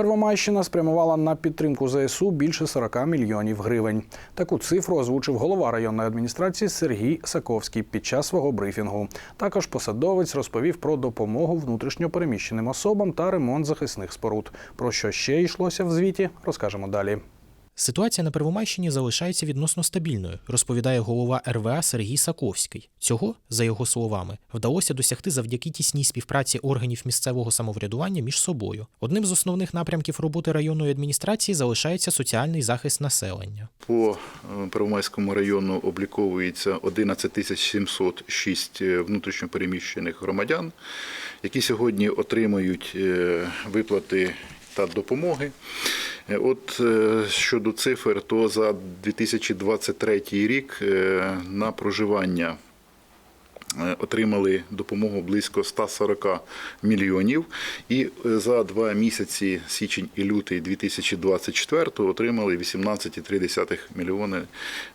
Первомайщина спрямувала на підтримку ЗСУ більше 40 мільйонів гривень. Таку цифру озвучив голова районної адміністрації Сергій Саковський під час свого брифінгу. Також посадовець розповів про допомогу внутрішньопереміщеним особам та ремонт захисних споруд. Про що ще йшлося в звіті, розкажемо далі. Ситуація на Первомайщині залишається відносно стабільною, розповідає голова РВА Сергій Саковський. Цього, за його словами, вдалося досягти завдяки тісній співпраці органів місцевого самоврядування між собою. Одним з основних напрямків роботи районної адміністрації залишається соціальний захист населення. По е, Первомайському району обліковується 11 тисяч 706 внутрішньопереміщених громадян, які сьогодні отримують е, виплати та допомоги. Е, От е, щодо цифр, то за 2023 рік е, на проживання отримали допомогу близько 140 мільйонів. І за два місяці, січень і лютий 2024 отримали 18,3 мільйони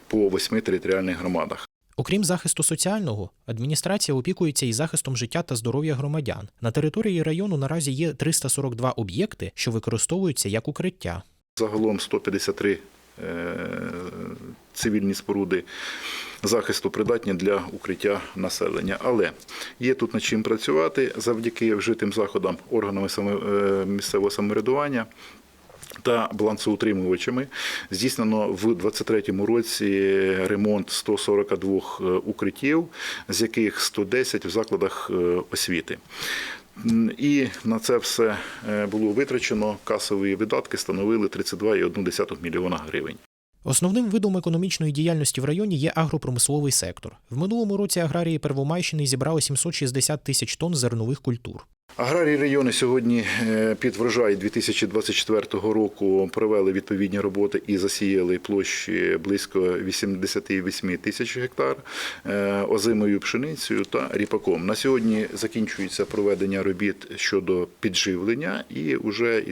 по восьми територіальних громадах. Окрім захисту соціального, адміністрація опікується і захистом життя та здоров'я громадян. На території району наразі є 342 об'єкти, що використовуються як укриття. Загалом 153 е, цивільні споруди захисту придатні для укриття населення. Але є тут над чим працювати завдяки вжитим заходам органами е, місцевого самоврядування. Та балансоутримувачами здійснено в 2023 році ремонт 142 е, укриттів, з яких 110 в закладах е, освіти. І на це все е, було витрачено. Касові видатки становили 32,1 мільйона гривень. Основним видом економічної діяльності в районі є агропромисловий сектор. В минулому році аграрії Первомайщини зібрали 760 тисяч тонн зернових культур. Аграрії району сьогодні е, під врожай 2024 року провели відповідні роботи і засіяли площі близько 88 тисяч гектар е, озимою пшеницею та ріпаком. На сьогодні закінчується проведення робіт щодо підживлення і вже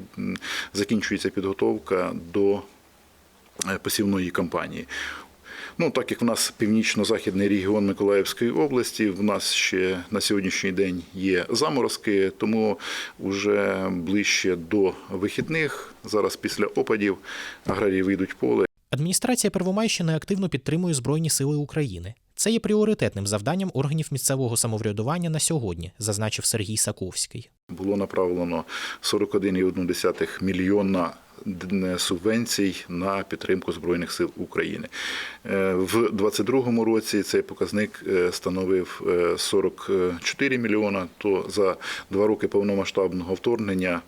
закінчується підготовка до е, посівної кампанії. Ну, так як в нас північно-західний регіон Миколаївської області, в нас ще на сьогоднішній день є заморозки, тому вже ближче до вихідних, зараз після опадів, аграрії вийдуть поле. Адміністрація Первомайщини активно підтримує Збройні Сили України. Це є пріоритетним завданням органів місцевого самоврядування на сьогодні, зазначив Сергій Саковський. Було направлено 41,1 мільйона субвенцій на підтримку Збройних сил України. Е, В 2022 році цей показник е, становив е, 44 мільйона, то за два роки повномасштабного вторгнення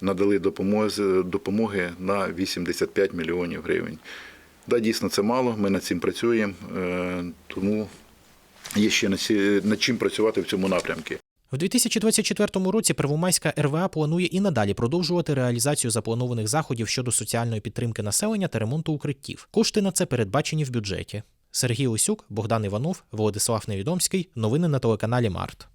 надали допомоги на 85 мільйонів гривень. Да, дійсно, це мало, ми над цим працюємо, е, тому є ще над чим працювати в цьому напрямку. В 2024 році Первомайська РВА планує і надалі продовжувати реалізацію запланованих заходів щодо соціальної підтримки населення та ремонту укриттів. Кошти на це передбачені в бюджеті. Сергій Осюк, Богдан Іванов, Володислав Невідомський. Новини на телеканалі Март.